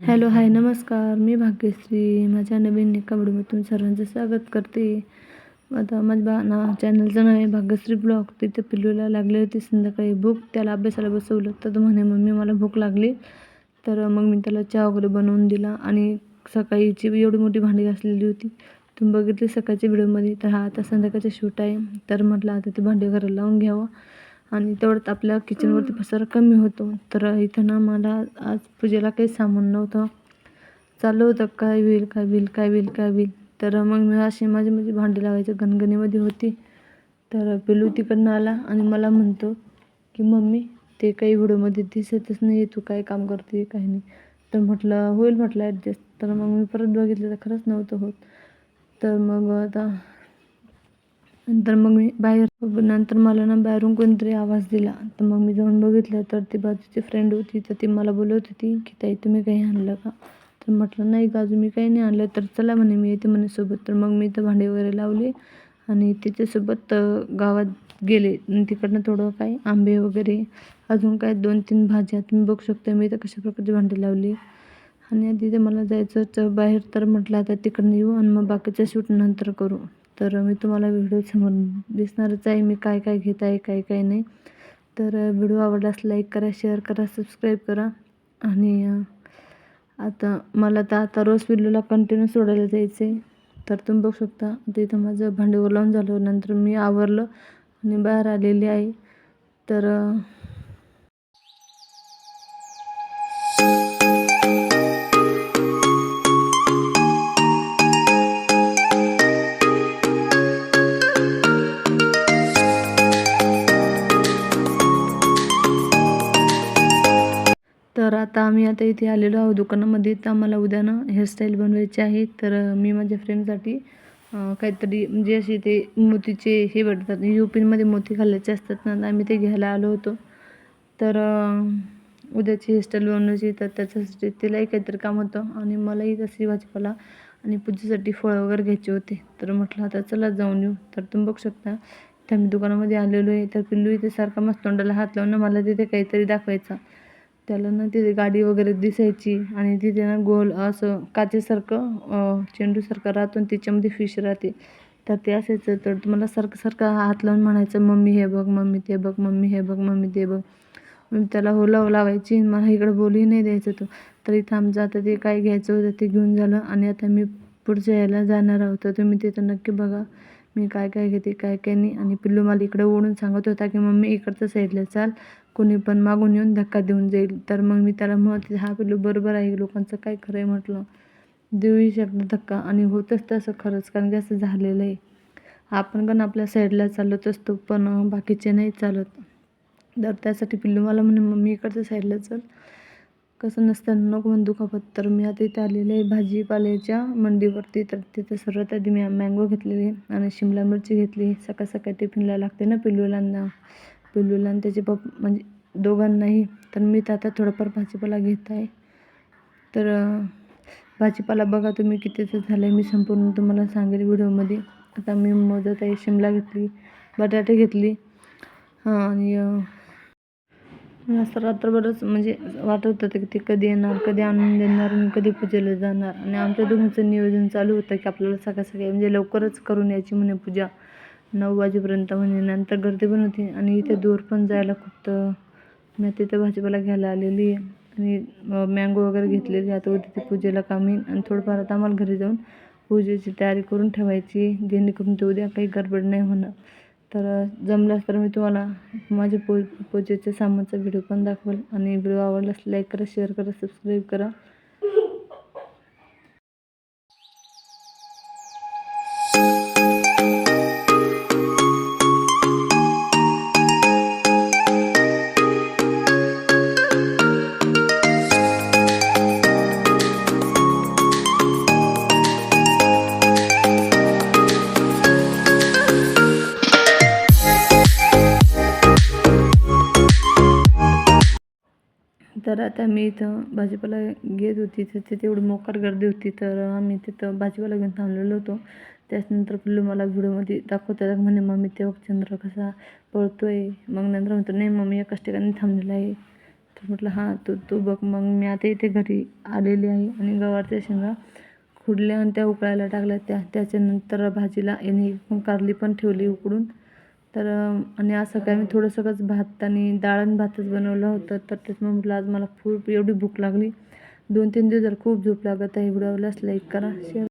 Hello hi नमस्कार. मी भाग्यश्री माझ्या नवीन एका व्हिडिओमधून सर्वांचं स्वागत करते. आता माझ्या बा ना चॅनलचं नाव आहे भाग्यश्री ब्लॉग. तिथे पिल्लूला लागली होती संध्याकाळी भूक. त्याला अभ्यासाला बसवलं तर तो म्हणे मम्मी मला भूक लागली. तर मग मी त्याला चहा वगैरे बनवून दिला आणि सकाळीची एवढी मोठी भांडी घासलेली होती. तुम्ही बघितली सकाळच्या व्हिडिओमध्ये? तर हा आता संध्याकाळचा शूट आहे. तर म्हटलं आता ते भांडी वगैरे लावून घ्यावं. आणि तेवढ्यात आपल्या किचनवरती पसारा कमी होतो. तर इथं ना मला आज पूजेला काही सामान नव्हतं. चालू होतं काय होईल काय होईल काय होईल काय होईल? तर मग मी अशी माझी माझी भांडी लावायचं गणगणीमध्ये होती. तर पिलू तिकडनं आला आणि मला म्हणतो की मम्मी ते काही व्हिडिओमध्ये दिसतच नाही तू काय काम करते काही नाही. तर म्हटलं होईल म्हटलं ॲडजस्ट तर मग मी परत बघितलं तर खरंच नव्हतं होत. तर मग आता नंतर मग मी बाहेर नंतर मला ना बाहेरून कोणतरी आवाज दिला. तर मग मी जाऊन बघितलं तर ती बाजूची फ्रेंड होती. तर ती मला बोलत होती की ताई तुम्ही काही आणलं का? तर म्हटलं नाही का अजून मी काही नाही आणलं. तर चला म्हणे मी येते म्हणे सोबत. तर मग मी इथं भांडे वगैरे लावले आणि तिच्यासोबत गावात गेले. आणि तिकडनं थोडं काय आंबे वगैरे अजून काय दोन तीन भाज्या तुम्ही बघू शकता. मी इथं कशा प्रकारची भांडी लावली? आणि तिथे मला जायचं बाहेर तर म्हटलं आता तिकडनं येऊ आणि मग बाकीचं शूट नंतर करू. तर मी तुम्हाला व्हिडिओ समोर दिसणारच आहे मी काय काय घेत आहे काय काय नाही. तर व्हिडिओ आवडल्यास लाईक करा शेअर करा सबस्क्राईब करा. आणि आता मला तर आता रोज व्हिडिओला कंटिन्यू सोडायला जायचं आहे तर तुम्ही बघू शकता आता इथं माझं भांडे लावून झालं नंतर मी आवरलं आणि बाहेर आलेली आहे. तर आम्ही आता इथे आलेलो आहोत दुकानामध्ये. तर आम्हाला उद्या ना हेअरस्टाईल बनवायची आहे. तर मी माझ्या फ्रेंडसाठी काहीतरी म्हणजे असे ते मोतीचे हे भेटतात युपीनमध्ये मोती घालायचे असतात ना आम्ही ते घ्यायला आलो होतो. तर उद्याची हेअरस्टाईल बनवायची तर त्याच्यासाठी तिलाही काहीतरी काम होतं. आणि मलाही तशी भाजीपाला आणि पूजेसाठी फळं वगैरे घ्यायचे होते. तर म्हटलं आता चला जाऊन येऊ. तर तुम्ही बघू शकता तर मी दुकानामध्ये आलेलो आहे. तर पिल्लू इथे सारखा मस्त तोंडाला हात लावून मला तिथे काहीतरी दाखवायचा. त्याला ना तिथे गाडी वगैरे दिसायची आणि तिथे ना गोल असं काचेसारखं चेंडूसारखं राहतो आणि त्याच्यामध्ये फिश राहते. तर ते असायचं. तर तुम्हाला सारखं सारखं हात लावून म्हणायचं मम्मी हे बघ मम्मी ते बघ मम्मी हे बघ मम्मी ते बघ. मी त्याला हो लाव लावायची मला इकडं बोलही नाही द्यायचं तो. तर इथं आमचं आता ते काय घ्यायचं होतं ते घेऊन झालं आणि आता मी पुढच्या यायला जाणार आहोत. तुम्ही तिथं नक्की बघा मी काय काय घेते काय काय नाही. आणि पिल्लू मला इकडं ओढून सांगत होता की मम्मी इकडचं साईडला चाल. कोणी पण मागून येऊन धक्का देऊन जाईल. तर मग मी त्याला म्हणते हा पिल्लू बरोबर आहे. लोकांचं काय खरं आहे म्हटलं. देऊही शकतो धक्का. आणि होतच तसं खरंच कारण की असं झालेलं आहे. आपण पण आपल्या साईडला चालत असतो पण बाकीचे नाही चालत. तर त्यासाठी पिल्लू मला म्हणे मम्मी इकडच्या साईडला चल. कसं नसतं नको म्हणून दुखापत. तर मी आता इथे आलेले आहे भाजीपाल्याच्या मंडीवरती. तर तिथे सर्वात आधी मी मँगो घेतलेली आणि शिमला मिरची घेतली सकाळ सकाळी टिफिनला लागते ना पिल्लूलांना पिल्लूला आणि त्याचे पप म्हणजे दोघांनाही. तर मी तर आता थोडंफार भाजीपाला घेत आहे तर भाजीपाला बघा तुम्ही कितीचं झालं आहे मी संपूर्ण तुम्हाला सांगेल व्हिडिओमध्ये. आता मी मोजत आहे शिमला घेतली बटाटे घेतली हां आणि असं रात्रभरच म्हणजे वाटत होतं की ते कधी येणार कधी आणून देणार मी कधी पूजेला जाणार. आणि आमच्या दोघांचं नियोजन चालू होतं की आपल्याला सकाळ सकाळी म्हणजे लवकरच करून यायची म्हणे पूजा. नऊ वाजेपर्यंत म्हणजे नंतर गर्दी पण होती आणि इथे दूर पण जायला खूप तर मी तिथे भाजीपाला घ्यायला आलेली आहे आणि मँगो वगैरे घेतलेली. आता उद्या ते पूजेला काम आणि थोडंफार आता आम्हाला घरी जाऊन पूजेची तयारी करून ठेवायची जेणेकरून ते उद्या काही गडबड नाही होणार. तर जमल्यास तर मी तुम्हाला माझ्या पू पूजेच्या सामानचा व्हिडिओ पण दाखवेल. आणि व्हिडिओ आवडल्यास लाईक करा शेअर करा सबस्क्राईब करा. तर आता मी इथं भाजीपाला घेत होती. तिथे तेवढी मोकार गर्दी होती. तर आम्ही तिथं भाजीपाला घेऊन थांबलेलो होतो. त्याच्यानंतर पिल्लू मला व्हिडिओमध्ये दाखवतात म्हणे मम्मी तेव्हा चंद्र कसा पळतो आहे मग नंतर म्हणतो नाही मम्मी एकाच ठिकाणी थांबलेला आहे. तर म्हटलं हां तू तू बघ. मग मी आता इथे घरी आलेली आहे. आणि गवारच्या शेंगा खुडल्या आणि त्या उकळायला टाकल्या. त्या त्याच्यानंतर भाजीला यांनी कारली पण ठेवली उकडून. तर आणि असं काय मी थोडंसंच भात आणि डाळ आणि भातच बनवलं होतं. तर त्याच्यामुळे म्हटलं आज मला खूप एवढी भूक लागली. दोन तीन दिवस जर खूप झोप लागत आहे व्हिडिओला लाईक करा. शेअर